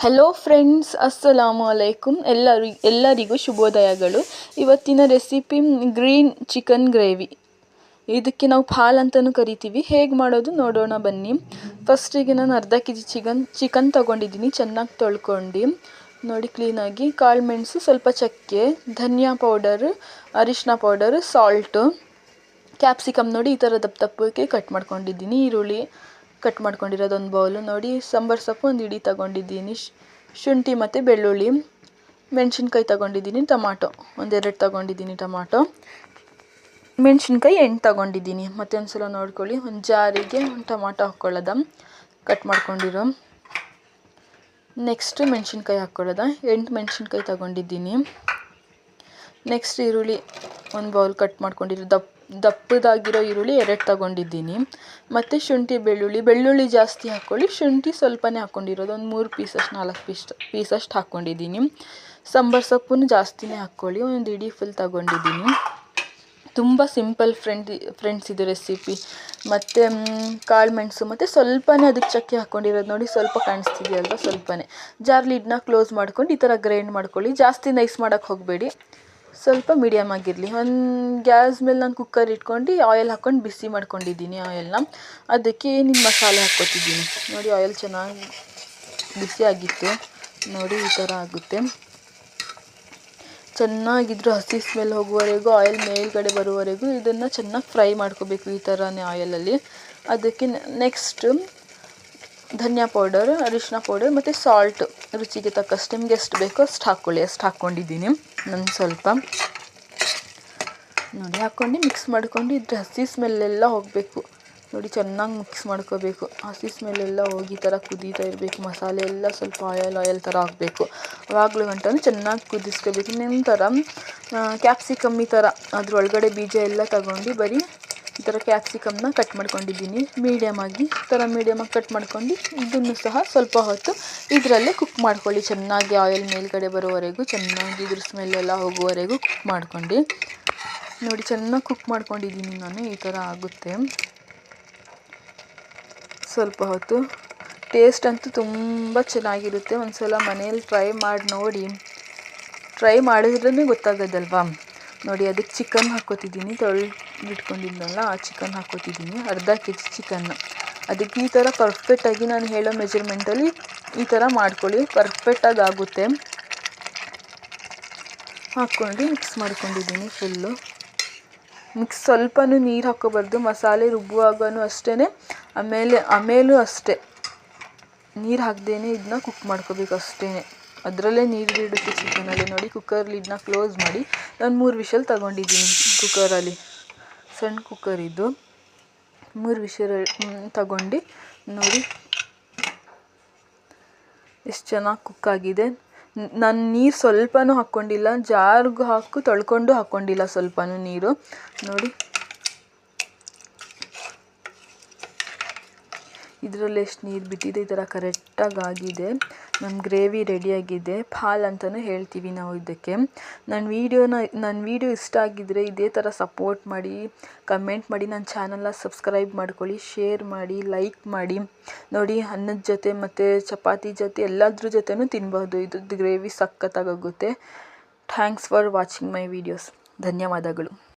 Hello friends ಅಸ್ಸಲಾಮು ಅಲೈಕುಮ್ ಎಲ್ಲರಿ ಎಲ್ಲರಿಗೂ ಶುಭೋದಯಗಳು ಇವತ್ತಿನ ರೆಸಿಪಿ ಗ್ರೀನ್ ಚಿಕನ್ ಗ್ರೇವಿ ಇದಕ್ಕೆ ನಾವು ಫಾಲ್ ಅಂತಲೂ ಕರಿತೀವಿ ಹೇಗೆ ಮಾಡೋದು ನೋಡೋಣ ಬನ್ನಿ ಫಸ್ಟಿಗೆ ನಾನು ಅರ್ಧ ಕೆ ಜಿ ಚಿಕನ್ ಚಿಕನ್ ತೊಗೊಂಡಿದ್ದೀನಿ ಚೆನ್ನಾಗಿ ತೊಳ್ಕೊಂಡು ನೋಡಿ ಕ್ಲೀನಾಗಿ ಕಾಳು ಮೆಣಸು ಸ್ವಲ್ಪ ಚಕ್ಕೆ ಧನಿಯಾ ಪೌಡರ್ ಅರಿಶಿನ ಪೌಡರ್ ಸಾಲ್ಟು ಕ್ಯಾಪ್ಸಿಕಮ್ ನೋಡಿ ಈ ಥರ ದಪ್ಪ ದಪ್ಪಕ್ಕೆ ಕಟ್ ಮಾಡ್ಕೊಂಡಿದ್ದೀನಿ ಈರುಳ್ಳಿ ಕಟ್ ಮಾಡ್ಕೊಂಡಿರೋದು ಒಂದು ಬೌಲು ನೋಡಿ, ಸಾಂಬಾರು ಸೊಪ್ಪು ಒಂದು ಇಡೀ ತಗೊಂಡಿದ್ದೀನಿ. ಶುಂಠಿ ಮತ್ತು ಬೆಳ್ಳುಳ್ಳಿ. ಮೆಣಸಿನ್ಕಾಯಿ ತಗೊಂಡಿದ್ದೀನಿ, ಟೊಮಾಟೊ. ಒಂದೆರಡು ತಗೊಂಡಿದ್ದೀನಿ, ಟೊಮಾಟೊ. ಮೆಣಸಿನ್ಕಾಯಿ ಎಂಟು ತಗೊಂಡಿದ್ದೀನಿ. ಮತ್ತೆ ಒಂದು ಸಲ ನೋಡ್ಕೊಳ್ಳಿ. ಒಂದು ಜಾರಿಗೆ ಒಂದು ಟೊಮಾಟೊ ಹಾಕ್ಕೊಳ್ಳೋದ ಕಟ್ ಮಾಡ್ಕೊಂಡಿರೋ. ನೆಕ್ಸ್ಟ್ ಮೆಣಸಿನ್ಕಾಯಿ ಹಾಕ್ಕೊಳ್ಳೋದ ಎಂಟು ಮೆಣಸಿನ್ಕಾಯಿ ತಗೊಂಡಿದ್ದೀನಿ. ನೆಕ್ಸ್ಟ್ ಈರುಳ್ಳಿ ಒಂದು ಬೌಲ್ ಕಟ್ ಮಾಡ್ಕೊಂಡಿರೋ ದಪ್ಪ, ದಪ್ಪದಾಗಿರೋ ಈರುಳ್ಳಿ ಎರಡು ತಗೊಂಡಿದ್ದೀನಿ. ಮತ್ತು ಶುಂಠಿ, ಬೆಳ್ಳುಳ್ಳಿ. ಬೆಳ್ಳುಳ್ಳಿ ಜಾಸ್ತಿ ಹಾಕ್ಕೊಳ್ಳಿ ಶುಂಠಿ ಸ್ವಲ್ಪನೇ ಹಾಕ್ಕೊಂಡಿರೋದು ಒಂದು ಮೂರು ಪೀಸಷ್ಟು ನಾಲ್ಕು ಪೀಸ್ ಪೀಸಷ್ಟು ಹಾಕ್ಕೊಂಡಿದ್ದೀನಿ ಸಾಂಬಾರು ಸೊಪ್ಪನ್ನು ಜಾಸ್ತಿನೇ ಹಾಕ್ಕೊಳ್ಳಿ ಒಂದು ಇಡೀ ಫುಲ್ ತಗೊಂಡಿದ್ದೀನಿ. ತುಂಬ ಸಿಂಪಲ್ ಫ್ರೆಂಡ್ ಫ್ರೆಂಡ್ಸ್ ಇದು ರೆಸಿಪಿ ಮತ್ತು ಕಾಳು ಮೆಣಸು. ಮತ್ತು ಸ್ವಲ್ಪನೇ ಅದಕ್ಕೆ ಚಕ್ಕೆ ಹಾಕ್ಕೊಂಡಿರೋದು ನೋಡಿ ಸ್ವಲ್ಪ ಕಾಣಿಸ್ತಿದೆಯಲ್ವ ಸ್ವಲ್ಪನೇ. ಜಾರ್ ಲಿಡ್ನ ಕ್ಲೋಸ್ ಮಾಡ್ಕೊಂಡು ಈ ಥರ ಗ್ರೈಂಡ್ ಮಾಡ್ಕೊಳ್ಳಿ. ಜಾಸ್ತಿ ನೈಸ್ ಮಾಡೋಕ್ಕೆ ಹೋಗಬೇಡಿ. ಸ್ವಲ್ಪ ಮೀಡಿಯಮ್ ಆಗಿರಲಿ. ಒಂದು ಗ್ಯಾಸ್ ಮೇಲೆ ನಾನು ಕುಕ್ಕರ್ ಇಟ್ಕೊಂಡು ಆಯಿಲ್ ಹಾಕ್ಕೊಂಡು ಬಿಸಿ ಮಾಡ್ಕೊಂಡಿದ್ದೀನಿ ಆಯಿಲ್ನ ಅದಕ್ಕೆ ನಿಮ್ಮ ಮಸಾಲೆ ಹಾಕ್ಕೊತಿದ್ದೀನಿ. ನೋಡಿ ಆಯಿಲ್ ಚೆನ್ನಾಗಿ ಬಿಸಿ ಆಗಿತ್ತು. ನೋಡಿ, ಈ ಥರ ಆಗುತ್ತೆ. ಚೆನ್ನಾಗಿದ್ರು ಹಸಿ ಸ್ಮೆಲ್ ಹೋಗುವವರೆಗೂ ಆಯಿಲ್ ಮೇಲ್ಗಡೆ ಬರುವವರೆಗೂ ಇದನ್ನು ಚೆನ್ನಾಗಿ ಫ್ರೈ ಮಾಡ್ಕೋಬೇಕು ಈ ಥರನೇ ಆಯಿಲಲ್ಲಿ ಅದಕ್ಕೆ ನೆಕ್ಸ್ಟ್ ಧನಿಯಾ ಪೌಡರ್ ಅರಿಶಿನ ಪೌಡರ್ ಮತ್ತು ಸಾಲ್ಟ್ ರುಚಿಗೆ ತಕ್ಕಷ್ಟು. ನಿಮ್ಗೆ ಎಷ್ಟು ಬೇಕೋ ಅಷ್ಟು ಹಾಕ್ಕೊಳ್ಳಿ ಅಷ್ಟು ಹಾಕ್ಕೊಂಡಿದ್ದೀನಿ ನಾನು ಸ್ವಲ್ಪ ನೋಡಿ ಹಾಕ್ಕೊಂಡು ಮಿಕ್ಸ್ ಮಾಡ್ಕೊಂಡು ಇದ್ರ ಹಸಿ ಸ್ಮೆಲ್ಲೆಲ್ಲ ಹೋಗಬೇಕು. ನೋಡಿ ಚೆನ್ನಾಗಿ ಮಿಕ್ಸ್ ಮಾಡ್ಕೋಬೇಕು. ಹಸಿ ಸ್ಮೆಲ್ಲೆಲ್ಲ ಹೋಗಿ ಥರ ಕುದೀತಾ ಇರಬೇಕು. ಮಸಾಲೆ ಎಲ್ಲ ಸ್ವಲ್ಪ ಆಯಲ್ ಆಯಲ್ ಥರ ಆಗಬೇಕು ಆವಾಗಲೂ ಗಂಟನೂ ಚೆನ್ನಾಗಿ ಕುದಿಸ್ಕೋಬೇಕು. ನಂತರ ಕ್ಯಾಪ್ಸಿಕಮ್ಮಿ ಥರ ಅದ್ರೊಳಗಡೆ ಬೀಜ ಎಲ್ಲ ತಗೊಂಡು ಬರೀ ಈ ಥರ ಕ್ಯಾಪ್ಸಿಕಮ್ನ ಕಟ್ ಮಾಡ್ಕೊಂಡಿದ್ದೀನಿ. ಮೀಡಿಯಮಾಗಿ ಈ ಥರ ಮೀಡಿಯಮ್ಮಾಗಿ ಕಟ್ ಮಾಡ್ಕೊಂಡು ಇದನ್ನು ಸಹ ಸ್ವಲ್ಪ ಹೊತ್ತು ಇದರಲ್ಲೇ ಕುಕ್ ಮಾಡ್ಕೊಳ್ಳಿ. ಚೆನ್ನಾಗಿ ಆಯಿಲ್ ಮೇಲ್ಗಡೆ ಬರೋವರೆಗೂ, ಚೆನ್ನಾಗಿ ಇದ್ರ ಸ್ಮೆಲ್ಲೆಲ್ಲ ಹೋಗುವವರೆಗೂ ಕುಕ್ ಮಾಡ್ಕೊಂಡು. ನೋಡಿ, ಚೆನ್ನಾಗಿ ಕುಕ್ ಮಾಡ್ಕೊಂಡಿದ್ದೀನಿ ನಾನು. ಈ ಥರ ಆಗುತ್ತೆ. ಸ್ವಲ್ಪ ಹೊತ್ತು. ಟೇಸ್ಟ್ ಅಂತೂ ತುಂಬ ಚೆನ್ನಾಗಿರುತ್ತೆ. ಒಂದು ಸಲ ಮನೇಲಿ ಟ್ರೈ ಮಾಡಿ ನೋಡಿ. ಟ್ರೈ ಮಾಡಿದ್ರೇ ಗೊತ್ತಾಗೋದಲ್ವಾ? ನೋಡಿ, ಅದಕ್ಕೆ ಚಿಕನ್ ಹಾಕ್ಕೋತಿದ್ದೀನಿ. ತೊಳೆದಿಟ್ಕೊಂಡಿದ್ನಲ್ಲ ಆ ಚಿಕನ್ ಹಾಕ್ಕೊತಿದ್ದೀನಿ ಅರ್ಧ ಕೆ ಜಿ ಚಿಕನ್ನು ಅದಕ್ಕೆ ಈ ಥರ ಪರ್ಫೆಕ್ಟಾಗಿ ನಾನು ಹೇಳೋ ಮೆಜರ್ಮೆಂಟಲ್ಲಿ ಈ ಥರ ಮಾಡ್ಕೊಳ್ಳಿ. ಪರ್ಫೆಕ್ಟಾಗಿ ಆಗುತ್ತೆ. ಹಾಕ್ಕೊಂಡು ಮಿಕ್ಸ್ ಮಾಡ್ಕೊಂಡಿದ್ದೀನಿ ಫುಲ್ಲು ಮಿಕ್ಸ್ ಸ್ವಲ್ಪನೂ ನೀರು ಹಾಕ್ಕೋಬಾರ್ದು ಮಸಾಲೆ ರುಬ್ಬುವಾಗೂ ಅಷ್ಟೇ ಆಮೇಲೆ, ಆಮೇಲೂ ಅಷ್ಟೇ. ನೀರು ಹಾಕ್ದೇ ಇದನ್ನ ಕುಕ್ ಮಾಡ್ಕೋಬೇಕು ಅಷ್ಟೇ ಅದರಲ್ಲೇ ನೀರು ಬಿಡುತ್ತೆ ಚಿಕನಲ್ಲಿ ನೋಡಿ. ಕುಕ್ಕರ್ ಲಿಡ್ನ ಕ್ಲೋಸ್ ಮಾಡಿ. ನಾನು ಮೂರು ವಿಷಲ್ ತಗೊಂಡಿದ್ದೀನಿ ಕುಕ್ಕರಲ್ಲಿ ಸಣ್ಣ ಕುಕ್ಕರ್ ಇದು. ಮೂರು ವಿಷಲ್ ತಗೊಂಡು ನೋಡಿ. ಎಷ್ಟು ಚೆನ್ನಾಗಿ ಕುಕ್ ಆಗಿದೆ. ನಾನು ನೀರು ಸ್ವಲ್ಪನೂ ಹಾಕ್ಕೊಂಡಿಲ್ಲ. ಜಾರ್ಗೂ ಹಾಕು, ತೊಳ್ಕೊಂಡು ಹಾಕ್ಕೊಂಡಿಲ್ಲ ಸ್ವಲ್ಪನೂ ನೀರು. ನೋಡಿ. ಇದರಲ್ಲಿ ಎಷ್ಟು ನೀರು ಬಿಟ್ಟಿದೆ ಈ ಥರ ಕರೆಕ್ಟಾಗಿ ಆಗಿದೆ ನಮ್ಮ ಗ್ರೇವಿ ರೆಡಿಯಾಗಿದೆ. ಫಾಲ್ ಅಂತಲೂ ಹೇಳ್ತೀವಿ ನಾವು ಇದಕ್ಕೆ. ನನ್ನ ವೀಡಿಯೋನ ನನ್ನ ವೀಡಿಯೋ ಇಷ್ಟ ಆಗಿದ್ದರೆ ಇದೇ ಥರ ಸಪೋರ್ಟ್ ಮಾಡಿ, ಕಮೆಂಟ್ ಮಾಡಿ ನನ್ನ ಚಾನಲ್ನ ಸಬ್ಸ್ಕ್ರೈಬ್ ಮಾಡ್ಕೊಳ್ಳಿ, ಶೇರ್ ಮಾಡಿ, ಲೈಕ್ ಮಾಡಿ. ನೋಡಿ, ಅನ್ನದ ಜೊತೆ ಮತ್ತು ಚಪಾತಿ ಜೊತೆ ಎಲ್ಲದ್ರ ಜೊತೆನೂ ತಿನ್ಬೋದು. ಇದ್ರದ್ದು gravy ಸಖತ್ತಾಗೋಗುತ್ತೆ. Thanks for watching my videos. ಧನ್ಯವಾದಗಳು.